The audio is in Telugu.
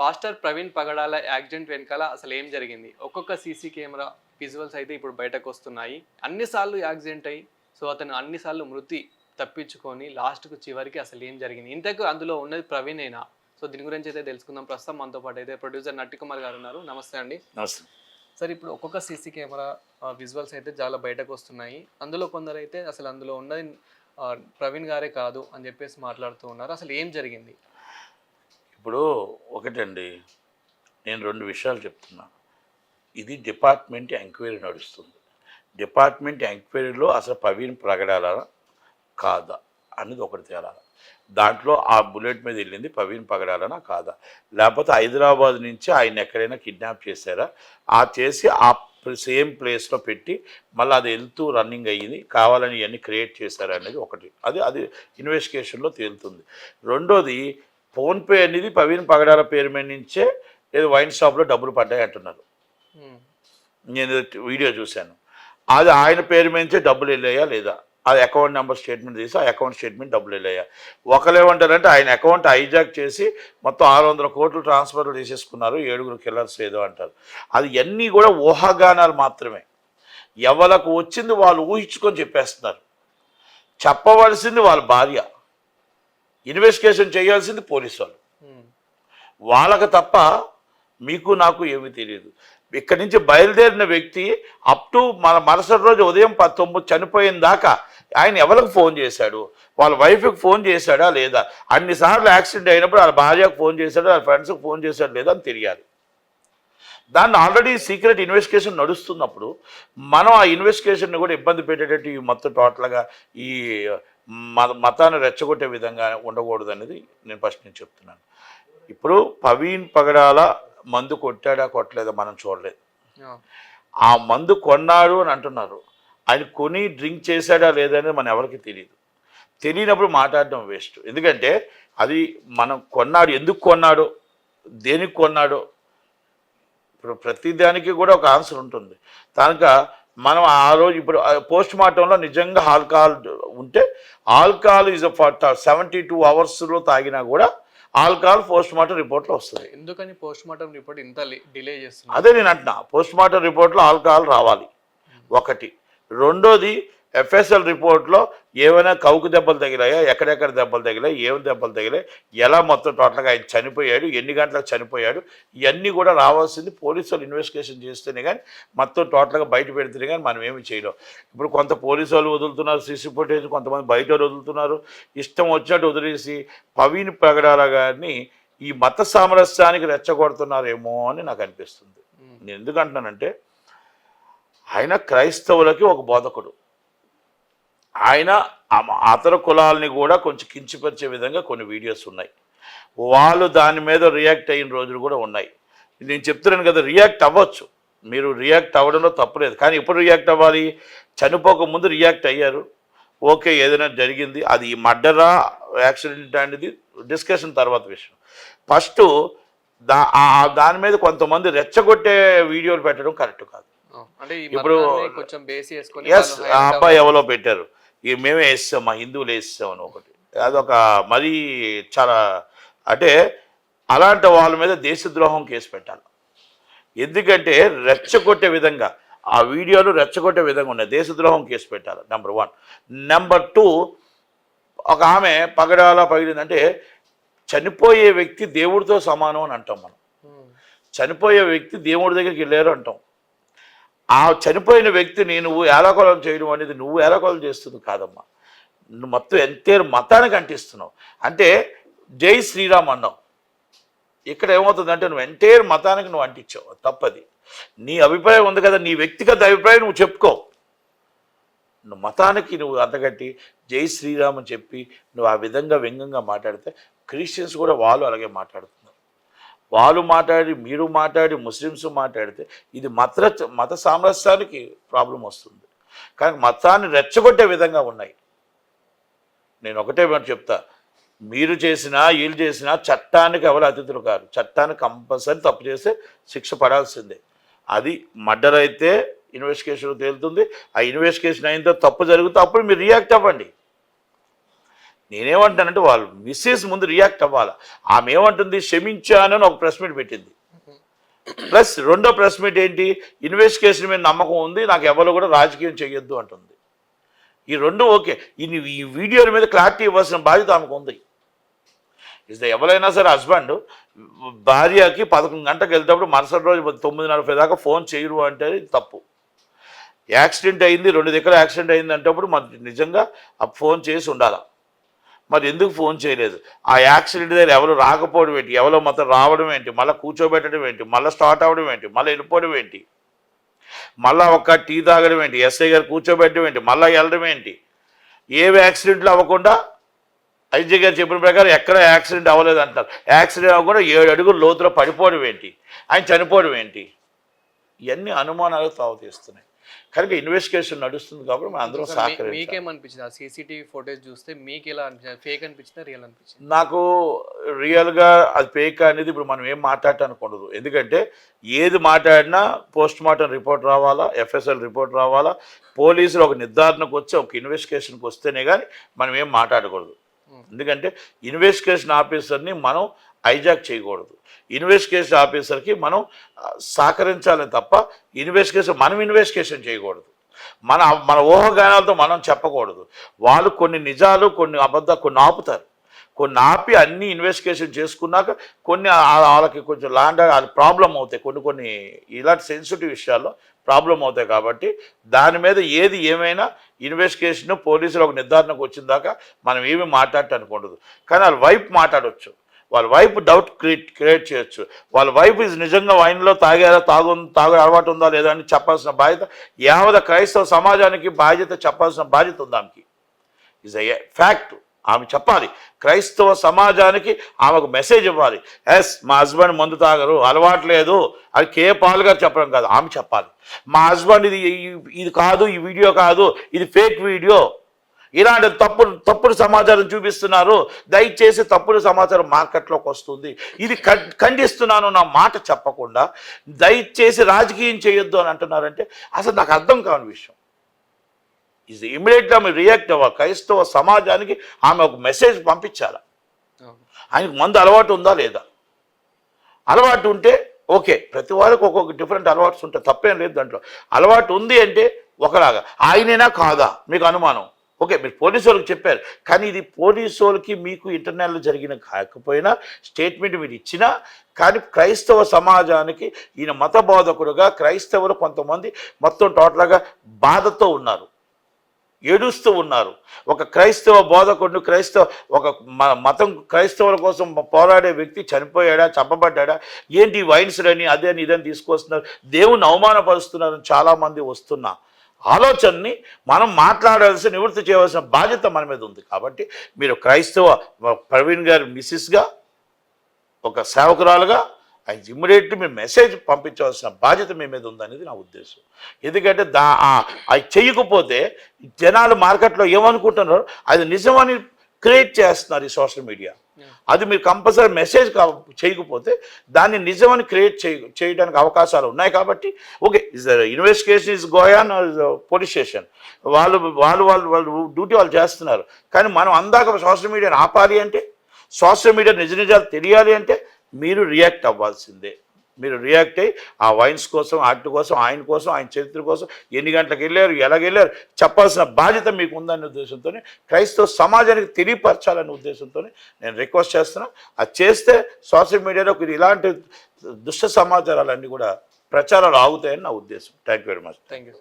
పాస్టర్ ప్రవీణ్ పగడాల యాక్సిడెంట్ వెనకాల అసలు ఏం జరిగింది? ఒక్కొక్క సీసీ కెమెరా విజువల్స్ అయితే ఇప్పుడు బయటకు వస్తున్నాయి. అన్నిసార్లు యాక్సిడెంట్ అయ్యి సో అతను అన్నిసార్లు మృతి తప్పించుకొని లాస్ట్కు చివరికి అసలు ఏం జరిగింది? ఇంతకు అందులో ఉన్నది ప్రవీణేనా సో దీని గురించి అయితే తెలుసుకుందాం. ప్రస్తుతం మనతో పాటు అయితే ప్రొడ్యూసర్ నట్టి కుమార్ గారు ఉన్నారు. నమస్తే అండి. నమస్తే. సార్ ఇప్పుడు ఒక్కొక్క సీసీ కెమెరా విజువల్స్ అయితే చాలా బయటకు వస్తున్నాయి. అందులో కొందరు అయితే అసలు అందులో ఉన్నది ప్రవీణ్ గారే కాదు అని చెప్పేసి మాట్లాడుతూ ఉన్నారు. అసలు ఏం జరిగింది? ఇప్పుడు ఒకటండి నేను రెండు విషయాలు చెప్తున్నాను ఇది డిపార్ట్మెంట్ ఎంక్వైరీ నడుస్తుంది. డిపార్ట్మెంట్ ఎంక్వైరీలో అసలు ప్రవీణ్ ప్రగడాలా? కాదా? అనేది ఒకటి తేలాలి. దాంట్లో ఆ బుల్లెట్ మీద వెళ్ళింది ప్రవీణ్ పగడాలనా కాదా? లేకపోతే హైదరాబాద్ నుంచి ఆయన ఎక్కడైనా కిడ్నాప్ చేశారా? ఆ చేసి ఆ సేమ్ ప్లేస్లో పెట్టి మళ్ళీ అది వెళ్తూ రన్నింగ్ అయ్యింది. కావాలని ఇవన్నీ క్రియేట్ చేశారా అనేది ఒకటి. అది అది ఇన్వెస్టిగేషన్లో తేలుతుంది. రెండోది ఫోన్పే అనేది ప్రవీణ్ పగడాల పేరు మీద నుంచే ఏదో వైన్ షాప్లో డబ్బులు పడ్డాయి అంటున్నారు. నేను వీడియో చూశాను. అది ఆయన పేరు మీద నుంచే డబ్బులు వెళ్ళాయా లేదా? అది అకౌంట్ నెంబర్ స్టేట్మెంట్ తీసి ఆ అకౌంట్ స్టేట్మెంట్ డబ్బులు వెళ్ళాయా? ఒకరు ఏమంటారంటే ఆయన అకౌంట్ హైజాక్ చేసి మొత్తం ఆరు వందల కోట్లు ట్రాన్స్ఫర్లు తీసేసుకున్నారు ఏడుగురు కిల్లర్స్ ఏదో అంటారు. అది అన్నీ కూడా ఊహాగానాలు మాత్రమే. ఎవరికి వచ్చింది వాళ్ళు ఊహించుకొని చెప్పేస్తున్నారు. చెప్పవలసింది వాళ్ళ భార్య. ఇన్వెస్టిగేషన్ చేయాల్సింది పోలీసు వాళ్ళు వాళ్ళకు వాళ్ళకి తప్ప మీకు నాకు ఏమీ తెలియదు ఇక్కడి నుంచి బయలుదేరిన వ్యక్తి అప్ టు మన మరుసటి రోజు ఉదయం ప- తొమ్మిది చనిపోయిన దాకా ఆయన ఎవరికి ఫోన్ చేశాడు? వాళ్ళ వైఫ్కి ఫోన్ చేశాడా లేదా? అన్నిసార్లు యాక్సిడెంట్ అయినప్పుడు వాళ్ళ భార్యకు ఫోన్ చేశాడు? వాళ్ళ ఫ్రెండ్స్కి ఫోన్ చేశాడు లేదా అని తెలియాలి. దాన్ని ఆల్రెడీ సీక్రెట్ ఇన్వెస్టిగేషన్ నడుస్తున్నప్పుడు మనం ఆ ఇన్వెస్టిగేషన్ని కూడా ఇబ్బంది పెట్టేటట్టు ఈ మొత్తం టోటల్గా ఈ మత మతాన్ని రెచ్చగొట్టే విధంగా ఉండకూడదు అనేది నేను ఫస్ట్ నేను చెప్తున్నాను. ఇప్పుడు ప్రవీణ్ పగడాల మందు కొట్టాడా కొట్టలేదా మనం చూడలేదు. ఆ, మందు కొన్నాడు అని అంటున్నారు. ఆయన కొని డ్రింక్ చేశాడా లేదనేది మన ఎవరికి తెలియదు తెలియనప్పుడు మాట్లాడడం వేస్ట్. ఎందుకంటే అది మనం కొన్నాడు ఎందుకు కొన్నాడో దేనికి కొన్నాడో ఇప్పుడు ప్రతి దానికి కూడా ఒక ఆన్సర్ ఉంటుంది. కనుక మనం ఆ రోజు ఇప్పుడు పోస్ట్ మార్టంలో నిజంగా ఆల్కహాల్ ఉంటే ఆల్కహాల్ ఈజ్ సెవెంటీ టూ అవర్స్లో తాగినా కూడా ఆల్కహాల్ పోస్ట్ మార్టం రిపోర్ట్లో వస్తుంది. ఎందుకని పోస్ట్ మార్టం రిపోర్ట్ ఇంత డిలే చేస్తున్నారు? అదే నేను అంటున్నా పోస్ట్ మార్టం రిపోర్ట్లో ఆల్కహాల్ రావాలి. ఒకటి. రెండోది ఎఫ్ఎస్ఎల్ రిపోర్ట్లో ఏమైనా కౌకు దెబ్బలు తగిలాయా? ఎక్కడెక్కడ దెబ్బలు తగిలాయి? ఏమి దెబ్బలు తగిలాయి? ఎలా మొత్తం టోటల్గా ఆయన చనిపోయాడు? ఎన్ని గంటలకు చనిపోయాడు? ఇవన్నీ కూడా రావాల్సింది పోలీసు ఇన్వెస్టిగేషన్ చేస్తేనే కానీ మొత్తం టోటల్గా బయట పెడితేనే కానీ మనం ఏమి చేయలేం. ఇప్పుడు కొంత పోలీసు వాళ్ళు వదులుతున్నారు సీసీ ఫుటేజ్ కొంతమంది బయట వదులుతున్నారు. ఇష్టం వచ్చినట్టు వదిలేసి పవీన్ ప్రగడాల గారిని ఈ మత సామరస్యానికి రెచ్చగొడుతున్నారేమో అని నాకు అనిపిస్తుంది. నేను ఎందుకు అంటున్నానంటే ఆయన క్రైస్తవులకి ఒక బోధకుడు. ఆయన అతర కులాలని కూడా కొంచెం కించిపరిచే విధంగా కొన్ని వీడియోస్ ఉన్నాయి. వాళ్ళు దాని మీద రియాక్ట్ అయిన రోజులు కూడా ఉన్నాయి. నేను చెప్తున్నాను కదా రియాక్ట్ అవ్వచ్చు. మీరు రియాక్ట్ అవ్వడంలో తప్పులేదు కానీ ఎప్పుడు రియాక్ట్ అవ్వాలి? చనిపోక ముందు రియాక్ట్ అయ్యారు. ఓకే ఏదైనా జరిగింది. అది మర్డరా యాక్సిడెంట్ అనేది డిస్కషన్ తర్వాత విషయం. ఫస్ట్ దా దాని మీద కొంతమంది రెచ్చగొట్టే వీడియోలు పెట్టడం కరెక్ట్ కాదు. ఇప్పుడు- కొంచెం ఎస్ ఆ అబ్బాయి ఎవరో పెట్టారు. ఇక మేమే వేస్తాం మా హిందువులు వేస్తాం అని ఒకటి. అదొక మరీ చాలా అంటే అలాంటి వాళ్ళ మీద దేశద్రోహం కేసు పెట్టాలి. ఎందుకంటే రెచ్చగొట్టే విధంగా ఆ వీడియోలు రెచ్చగొట్టే విధంగా ఉన్నాయి. దేశద్రోహం కేసు పెట్టాలి నెంబర్ వన్ నెంబర్ టూ ఒక ఆమె పగడాల పగిలిందంటే చనిపోయే వ్యక్తి దేవుడితో సమానం అని అంటాం మనం. చనిపోయే వ్యక్తి దేవుడి దగ్గరికి వెళ్ళారు అంటాం. ఆ చనిపోయిన వ్యక్తిని నువ్వు ఏలాకొలం చేయడం అనేది నువ్వు ఏలకొలం చేస్తుంది కాదమ్మా. నువ్వు మొత్తం ఎంతేరు మతానికి అంటిస్తున్నావు. అంటే జై శ్రీరామ్ అన్నావు. ఇక్కడ ఏమవుతుందంటే నువ్వు ఎంటైర్ మతానికి నువ్వు అంటించావు. తప్పది. నీ అభిప్రాయం ఉంది కదా నీ వ్యక్తిగత అభిప్రాయం నువ్వు చెప్పుకో. నువ్వు మతానికి నువ్వు అంతగట్టి జై శ్రీరామ్ అని చెప్పి నువ్వు ఆ విధంగా వ్యంగ్యంగా మాట్లాడితే క్రిస్టియన్స్ కూడా వాళ్ళు అలాగే మాట్లాడుతున్నారు వాళ్ళు మాట్లాడి మీరు మాట్లాడి ముస్లిమ్స్ మాట్లాడితే ఇది మత మత సామరస్యానికి ప్రాబ్లం వస్తుంది. కానీ మతాన్ని రెచ్చగొట్టే విధంగా ఉన్నాయి. నేను ఒకటే చెప్తా. మీరు చేసినా వీళ్ళు చేసినా చట్టానికి ఎవరు అతిథులు కాదు చట్టానికి కంపల్సరీ తప్పు చేస్తే శిక్ష పడాల్సిందే. అది మర్డర్ అయితే ఇన్వెస్టిగేషన్ తేలుతుంది. ఆ ఇన్వెస్టిగేషన్ అయిన తప్పు జరిగితే అప్పుడు మీరు రియాక్ట్ అవ్వండి. నేనేమంటానంటే వాళ్ళు మిస్సెస్ ముందు రియాక్ట్ అవ్వాలి. ఆమె ఏమంటుంది? క్షమించాను అని ఒక ప్రెస్ మీట్ పెట్టింది. ప్లస్ రెండో ప్రెస్ మీట్ ఏంటి? ఇన్వెస్టిగేషన్ మీద నమ్మకం ఉంది. నాకు ఎవరు కూడా రాజకీయం చేయొద్దు అంటుంది. ఈ రెండు ఓకే. ఈ ఈ వీడియోల మీద క్లారిటీ ఇవ్వాల్సిన బాధ్యత ఆమెకు ఉంది. ఇస్ ఎవరైనా సరే హస్బెండ్ భార్యకి పదకొండు గంటకు వెళ్తేప్పుడు మరుసటి రోజు తొమ్మిది నలభై దాకా ఫోన్ చేయరు అంటే ఇది తప్పు. యాక్సిడెంట్ అయింది రెండు దగ్గర యాక్సిడెంట్ అయింది అంటప్పుడు మనం నిజంగా ఆ ఫోన్ చేసి ఉండాలి? మరి ఎందుకు ఫోన్ చేయలేదు? ఆ యాక్సిడెంట్ దగ్గర ఎవరు రాకపోవడం ఏంటి? ఎవరో మొత్తం రావడం ఏంటి? మళ్ళీ కూర్చోబెట్టడం ఏంటి? మళ్ళీ స్టార్ట్ అవ్వడం ఏంటి? మళ్ళీ వెళ్ళిపోవడం ఏంటి? మళ్ళీ ఒక టీ తాగడం ఏంటి? ఎస్ఐ గారు కూర్చోబెట్టడం ఏంటి? మళ్ళీ వెళ్ళడం ఏంటి? ఏవి యాక్సిడెంట్లు అవ్వకుండా ఐజీ గారు చెప్పిన ప్రకారం ఎక్కడ యాక్సిడెంట్ అవ్వలేదు అంటారు. యాక్సిడెంట్ అవ్వకుండా ఏడు అడుగులు లోతులో పడిపోవడం ఏంటి? ఆయన చనిపోవడం ఏంటి? ఇవన్నీ అనుమానాలు తావతీస్తున్నాయి కనుక ఇన్వెస్టిగేషన్ నడుస్తుంది కాబట్టి మనం అందరం సహకరించాలి. మీకేమనిపించింది? ఆ సీసీటీవీ ఫోటేజ్ చూస్తే మీకు ఎలా అనిపించింది? ఫేక్ అనిపించిందా? రియల్ అనిపించింది? నాకు రియల్గా అది ఫేక్ అనేది ఇప్పుడు మనం ఏం మాట్లాడటానికి ఉండదు. ఎందుకంటే ఏది మాట్లాడినా పోస్ట్ మార్టం రిపోర్ట్ రావాలా ఎఫ్ఎస్ఎల్ రిపోర్ట్ రావాలా పోలీసులు ఒక నిర్ధారణకు వచ్చి ఒక ఇన్వెస్టిగేషన్కి వస్తేనే కానీ మనం ఏం మాట్లాడకూడదు. ఎందుకంటే ఇన్వెస్టిగేషన్ ఆఫీసర్ని మనం హైజాక్ చేయకూడదు. ఇన్వెస్టిగేషన్ ఆఫీసర్కి మనం సహకరించాలి తప్ప ఇన్వెస్టిగేషన్ మనం ఇన్వెస్టిగేషన్ చేయకూడదు. మన మన ఊహగానాలతో మనం చెప్పకూడదు. వాళ్ళు కొన్ని నిజాలు కొన్ని అబద్ధ కొన్ని ఆపుతారు. కొన్ని ఆపి అన్ని ఇన్వెస్టిగేషన్ చేసుకున్నాక కొన్ని వాళ్ళకి కొంచెం లాండ్ ప్రాబ్లం అవుతాయి. కొన్ని కొన్ని ఇలాంటి సెన్సిటివ్ విషయాల్లో ప్రాబ్లం అవుతాయి కాబట్టి దాని మీద ఏది ఏమైనా ఇన్వెస్టిగేషన్ పోలీసులు ఒక నిర్ధారణకు వచ్చిందాకా మనం ఏమి మాట్లాడటానికి ఉండదు కానీ వాళ్ళ వైపు మాట్లాడవచ్చు వాళ్ళ వైపు డౌట్ క్రియేట్ క్రియేట్ చేయొచ్చు. వాళ్ళ వైపు ఇది నిజంగా వైన్లో తాగారా తాగు తాగే అలవాటు ఉందా లేదా అని చెప్పాల్సిన బాధ్యత యావద క్రైస్తవ సమాజానికి బాధ్యత చెప్పాల్సిన బాధ్యత ఉంది ఆమెకి. ఇస్ ఎ ఫ్యాక్ట్ ఆమె చెప్పాలి. క్రైస్తవ సమాజానికి ఆమెకు మెసేజ్ ఇవ్వాలి. ఎస్ మా హస్బెండ్ మందు తాగరు అలవాటు లేదు. అది కే పాల్ గారు చెప్పడం కాదు ఆమె చెప్పాలి. మా హస్బెండ్ ఇది ఇది కాదు ఈ వీడియో కాదు ఇది ఫేక్ వీడియో ఇలాంటి తప్పుడు తప్పుడు సమాచారం చూపిస్తున్నారు. దయచేసి తప్పుడు సమాచారం మార్కెట్లోకి వస్తుంది. ఇది ఖండిస్తున్నాను నా మాట చెప్పకుండా దయచేసి రాజకీయం చేయొద్దు అని అంటున్నారంటే అసలు నాకు అర్థం కాని విషయం. ఇది ఇమీడియట్గా ఆమె రియాక్ట్ అవ్వాలి. క్రైస్తవ సమాజానికి ఆమె ఒక మెసేజ్ పంపించాలి. ఆయనకు మందు అలవాటు ఉందా లేదా? అలవాటు ఉంటే ఓకే. ప్రతి వారికి ఒక్కొక్క డిఫరెంట్ అలవాట్స్ ఉంటాయి. తప్పేం లేదు దాంట్లో. అలవాటు ఉంది అంటే ఒకలాగా. ఆయనైనా కాదా? మీకు అనుమానం? ఓకే మీరు పోలీసు వాళ్ళకి చెప్పారు. కానీ ఇది పోలీసు వాళ్ళకి మీకు ఇంటర్నల్ జరిగిన కాకపోయినా స్టేట్మెంట్ మీరు ఇచ్చినా కానీ క్రైస్తవ సమాజానికి ఈయన మత బోధకుడుగా క్రైస్తవులు కొంతమంది మొత్తం టోటల్గా బాధతో ఉన్నారు. ఏడుస్తూ ఉన్నారు. ఒక క్రైస్తవ బోధకుడు క్రైస్తవ ఒక మ- మతం క్రైస్తవుల కోసం పోరాడే వ్యక్తి చనిపోయాడా చంపబడ్డా ఏంటి వైన్స్ అని అదే అని ఇదని తీసుకొస్తున్నారు. దేవుని అవమానపరుస్తున్నారని చాలామంది వస్తున్నా. ఆలోచనని మనం మాట్లాడాల్సి నివృత్తి చేయవలసిన బాధ్యత మన మీద ఉంది కాబట్టి మీరు క్రైస్తవ ప్రవీణ్ గారి మిస్సెస్గా ఒక సేవకురాలుగా ఆయన ఇమ్మీడియట్లీ మీ మెసేజ్ పంపించవలసిన బాధ్యత మీ మీద ఉందనేది నా ఉద్దేశం. ఎందుకంటే దా అది చేయకపోతే జనాలు మార్కెట్లో ఏమనుకుంటున్నారో అది నిజమని క్రియేట్ చేస్తున్నారు ఈ సోషల్ మీడియా. అది మీరు కంపల్సరీ మెసేజ్ కా చేయకపోతే దాన్ని నిజమని క్రియేట్ చేయ చేయడానికి అవకాశాలు ఉన్నాయి కాబట్టి okay is investigation is going police station వాళ్ళు వాళ్ళు వాళ్ళు వాళ్ళు డ్యూటీ వాళ్ళు చేస్తున్నారు. కానీ మనం అందాక సోషల్ మీడియాని ఆపాలి అంటే సోషల్ మీడియా నిజ నిజాలు తెలియాలి అంటే మీరు రియాక్ట్ అవ్వాల్సిందే. మీరు రియాక్ట్ అయ్యి ఆ వైన్స్ కోసం ఆర్ట్ కోసం ఆయన కోసం ఆయన చరిత్ర కోసం ఎన్ని గంటలకు వెళ్ళారు ఎలాగెళ్ళారు చెప్పాల్సిన బాధ్యత మీకు ఉందనే ఉద్దేశంతో క్రైస్తవ సమాజానికి తెలియపరచాలనే ఉద్దేశంతో నేను రిక్వెస్ట్ చేస్తున్నాను అది చేస్తే సోషల్ మీడియాలో ఇలాంటి దుష్ట సమాచారాలన్నీ కూడా ప్రచారాలు ఆగుతాయని నా ఉద్దేశం. Thank you very much thank you